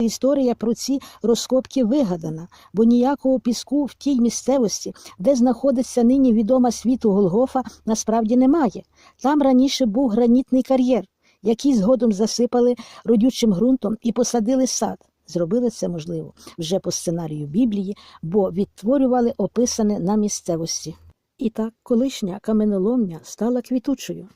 Історія про ці розкопки вигадана, бо ніякого піску в тій місцевості, де знаходиться нині відома світу Голгофа, насправді немає. Там раніше був гранітний кар'єр, який згодом засипали родючим ґрунтом і посадили сад. Зробили це можливо вже по сценарію Біблії, бо відтворювали описане на місцевості. І так колишня каменоломня стала квітучою.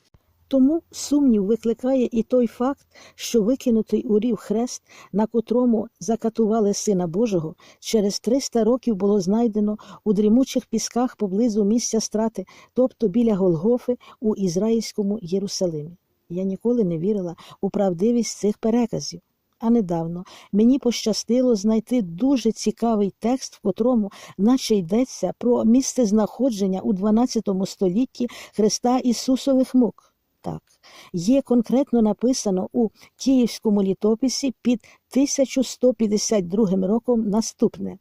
Тому сумнів викликає і той факт, що викинутий у рів хрест, на котрому закатували Сина Божого, через 300 років було знайдено у дрімучих пісках поблизу місця страти, тобто біля Голгофи у ізраїльському Єрусалимі. Я ніколи не вірила у правдивість цих переказів. А недавно мені пощастило знайти дуже цікавий текст, в котрому наче йдеться про місце знаходження у 12 столітті Христа Ісусових мук. Так, є конкретно написано у Київському літописі під 1152 роком наступне.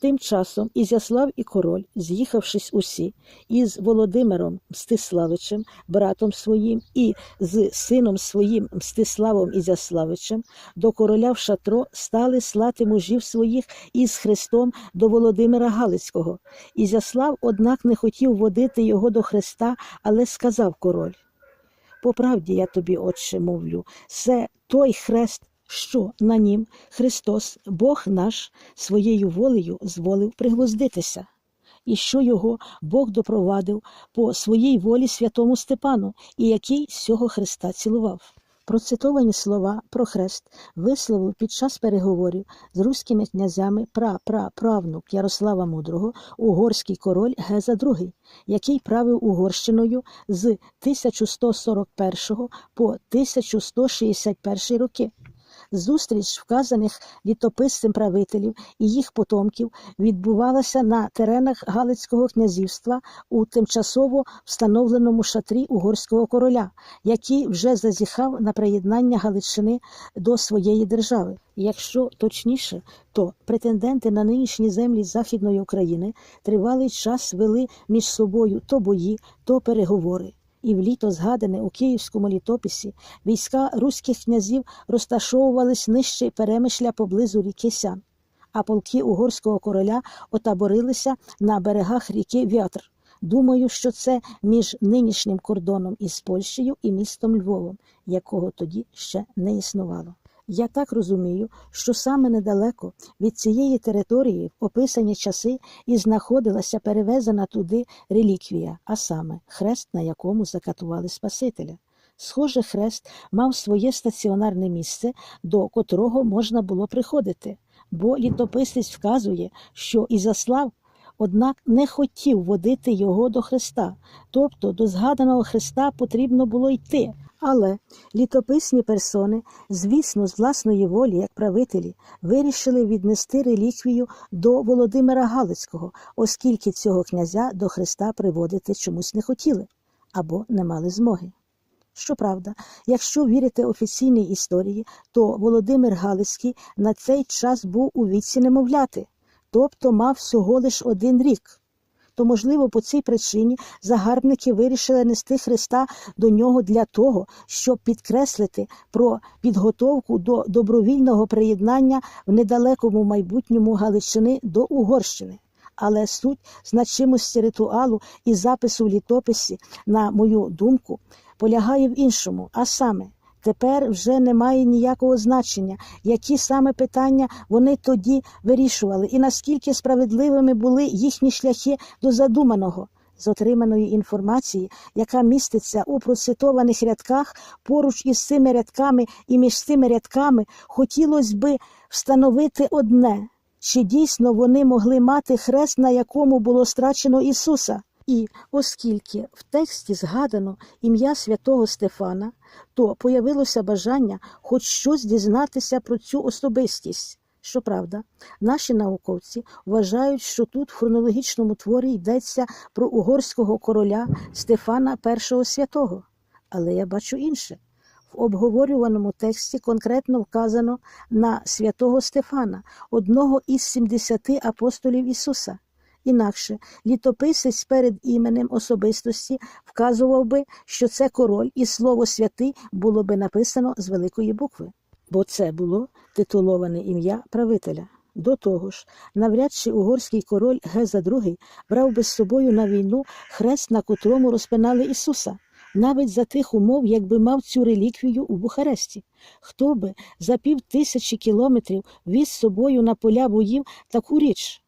Тим часом Ізяслав і король, з'їхавшись усі, із Володимиром Мстиславичем, братом своїм, і з сином своїм Мстиславом Ізяславичем, до короля в шатро стали слати мужів своїх із Христом до Володимира Галицького. Ізяслав, однак, не хотів водити його до Христа, але сказав король. По правді я тобі, отче, мовлю, це той хрест, що на нім Христос, Бог наш, своєю волею зволив пригвоздитися, і що його Бог допровадив по своїй волі святому Степану, і який цього Христа цілував. Процитовані слова про хрест висловив під час переговорів з руськими князями пра-пра-правнук Ярослава Мудрого угорський король Геза II, який правив Угорщиною з 1141 по 1161 роки. Зустріч вказаних літописцем правителів і їх потомків відбувалася на теренах Галицького князівства у тимчасово встановленому шатрі угорського короля, який вже зазіхав на приєднання Галичини до своєї держави. Якщо точніше, то претенденти на нинішні землі Західної України тривалий час вели між собою то бої, то переговори і в літо згадане у київському літописі війська руських князів розташовувались нижче перемишля поблизу ріки Сян, а полки угорського короля отаборилися на берегах ріки Вятр. Думаю, що це між нинішнім кордоном із Польщею і містом Львовом, якого тоді ще не існувало. Я так розумію, що саме недалеко від цієї території в описані часи і знаходилася перевезена туди реліквія, а саме хрест, на якому закатували Спасителя. Схоже, хрест мав своє стаціонарне місце, до котрого можна було приходити, бо літописець вказує, що Ізаслав однак не хотів водити його до Христа, тобто до згаданого Христа потрібно було йти. Але літописні персони, звісно, з власної волі, як правителі, вирішили віднести реліквію до Володимира Галицького, оскільки цього князя до Христа приводити чомусь не хотіли або не мали змоги. Щоправда, якщо вірити офіційній історії, то Володимир Галицький на цей час був у віці немовляти, тобто мав всього лиш один рік то, можливо, по цій причині загарбники вирішили нести Христа до нього для того, щоб підкреслити про підготовку до добровільного приєднання в недалекому майбутньому Галичини до Угорщини. Але суть значимості ритуалу і запису в літописі, на мою думку, полягає в іншому, а саме Тепер вже немає ніякого значення, які саме питання вони тоді вирішували, і наскільки справедливими були їхні шляхи до задуманого. З отриманої інформації, яка міститься у процитованих рядках, поруч із цими рядками і між цими рядками, хотілося би встановити одне: чи дійсно вони могли мати хрест, на якому було страчено Ісуса? І оскільки в тексті згадано ім'я святого Стефана, то появилося бажання хоч щось дізнатися про цю особистість. Щоправда, наші науковці вважають, що тут в хронологічному творі йдеться про угорського короля Стефана І святого. Але я бачу інше. В обговорюваному тексті конкретно вказано на святого Стефана, одного із 70 апостолів Ісуса. Інакше літописець перед іменем особистості вказував би, що це король, і слово святий було би написано з великої букви. бо це було титуловане ім'я правителя. До того ж, навряд чи угорський король Геза II брав би з собою на війну хрест, на котрому розпинали Ісуса, навіть за тих умов, якби мав цю реліквію у Бухаресті. Хто би за пів тисячі кілометрів віз з собою на поля боїв таку річ?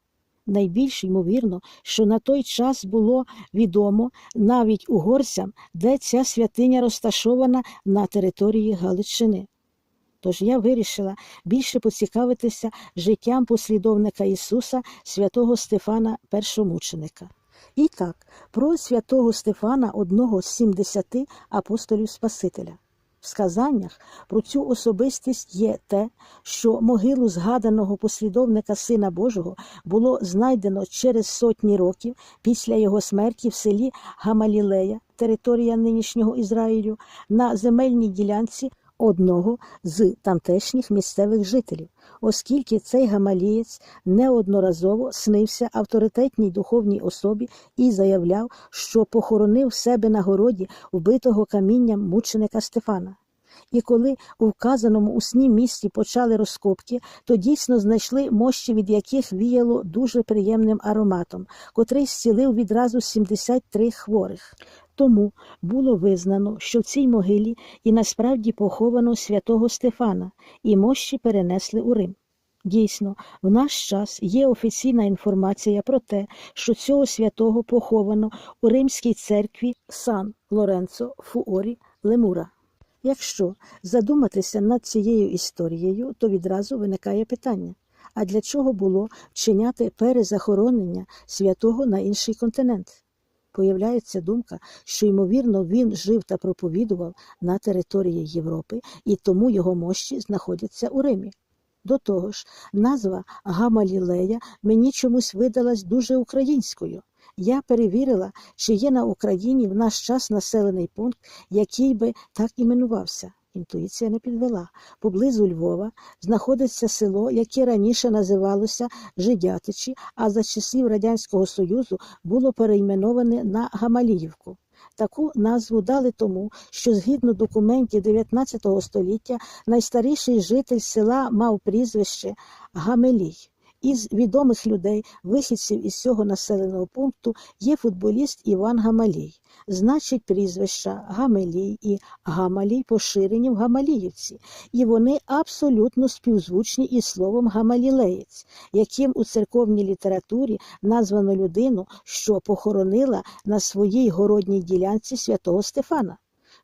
Найбільш ймовірно, що на той час було відомо навіть угорцям, де ця святиня розташована на території Галичини. Тож я вирішила більше поцікавитися життям послідовника Ісуса, святого Стефана Першомученика. І так, про святого Стефана, одного з 70 апостолів Спасителя. В сказаннях про цю особистість є те, що могилу згаданого послідовника Сина Божого було знайдено через сотні років після його смерті в селі Гамалілея, територія нинішнього Ізраїлю, на земельній ділянці одного з тамтешніх місцевих жителів, оскільки цей гамалієць неодноразово снився авторитетній духовній особі і заявляв, що похоронив себе на городі вбитого камінням мученика Стефана. І коли у вказаному у сні місці почали розкопки, то дійсно знайшли мощі, від яких віяло дуже приємним ароматом, котрий зцілив відразу 73 хворих. Тому було визнано, що в цій могилі і насправді поховано святого Стефана, і мощі перенесли у Рим. Дійсно, в наш час є офіційна інформація про те, що цього святого поховано у римській церкві Сан Лоренцо Фуорі Лемура. Якщо задуматися над цією історією, то відразу виникає питання: а для чого було вчиняти перезахоронення святого на інший континент? Появляється думка, що, ймовірно, він жив та проповідував на території Європи, і тому його мощі знаходяться у Римі. До того ж, назва Гамалілея мені чомусь видалась дуже українською. Я перевірила, чи є на Україні в наш час населений пункт, який би так іменувався. Інтуїція не підвела. Поблизу Львова знаходиться село, яке раніше називалося Жидятичі, а за часів Радянського Союзу було перейменоване на Гамаліївку. Таку назву дали тому, що згідно документів 19 століття найстаріший житель села мав прізвище Гамелій. Із відомих людей, вихідців із цього населеного пункту, є футболіст Іван Гамалій. Значить, прізвища Гамелій і Гамалій поширені в Гамаліївці, і вони абсолютно співзвучні із словом Гамалілеєць, яким у церковній літературі названо людину, що похоронила на своїй городній ділянці святого Стефана.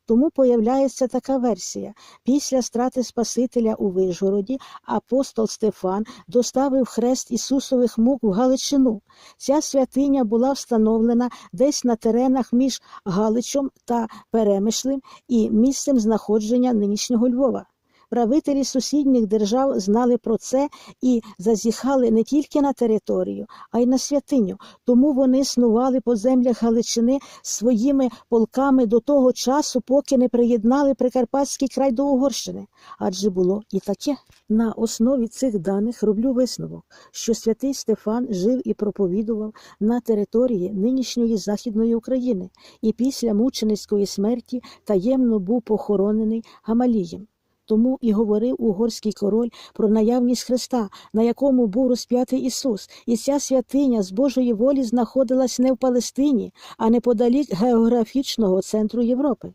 Тому появляється така версія. Після страти Спасителя у Вижгороді апостол Стефан доставив хрест Ісусових мук в Галичину. Ця святиня була встановлена десь на теренах між Галичом та Перемишлем і місцем знаходження нинішнього Львова. Правителі сусідніх держав знали про це і зазіхали не тільки на територію, а й на святиню. Тому вони снували по землях Галичини своїми полками до того часу, поки не приєднали Прикарпатський край до Угорщини. Адже було і таке. На основі цих даних роблю висновок, що святий Стефан жив і проповідував на території нинішньої Західної України і після мученицької смерті таємно був похоронений Гамалієм. Тому і говорив угорський король про наявність Христа, на якому був розп'ятий Ісус, і ця святиня з Божої волі знаходилась не в Палестині, а неподалік географічного центру Європи.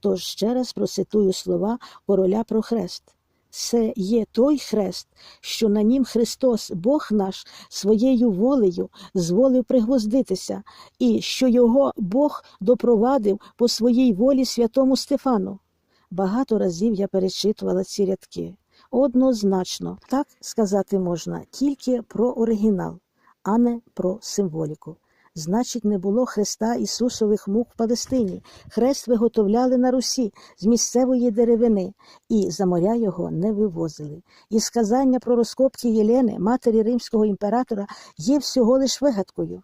Тож ще раз процитую слова короля про хрест. Це є той хрест, що на нім Христос, Бог наш, своєю волею зволив пригвоздитися, і що його Бог допровадив по своїй волі святому Стефану. Багато разів я перечитувала ці рядки. Однозначно, так сказати можна тільки про оригінал, а не про символіку. Значить, не було хреста Ісусових мук в Палестині. Хрест виготовляли на Русі з місцевої деревини, і за моря його не вивозили. І сказання про розкопки Єлени, матері римського імператора, є всього лиш вигадкою.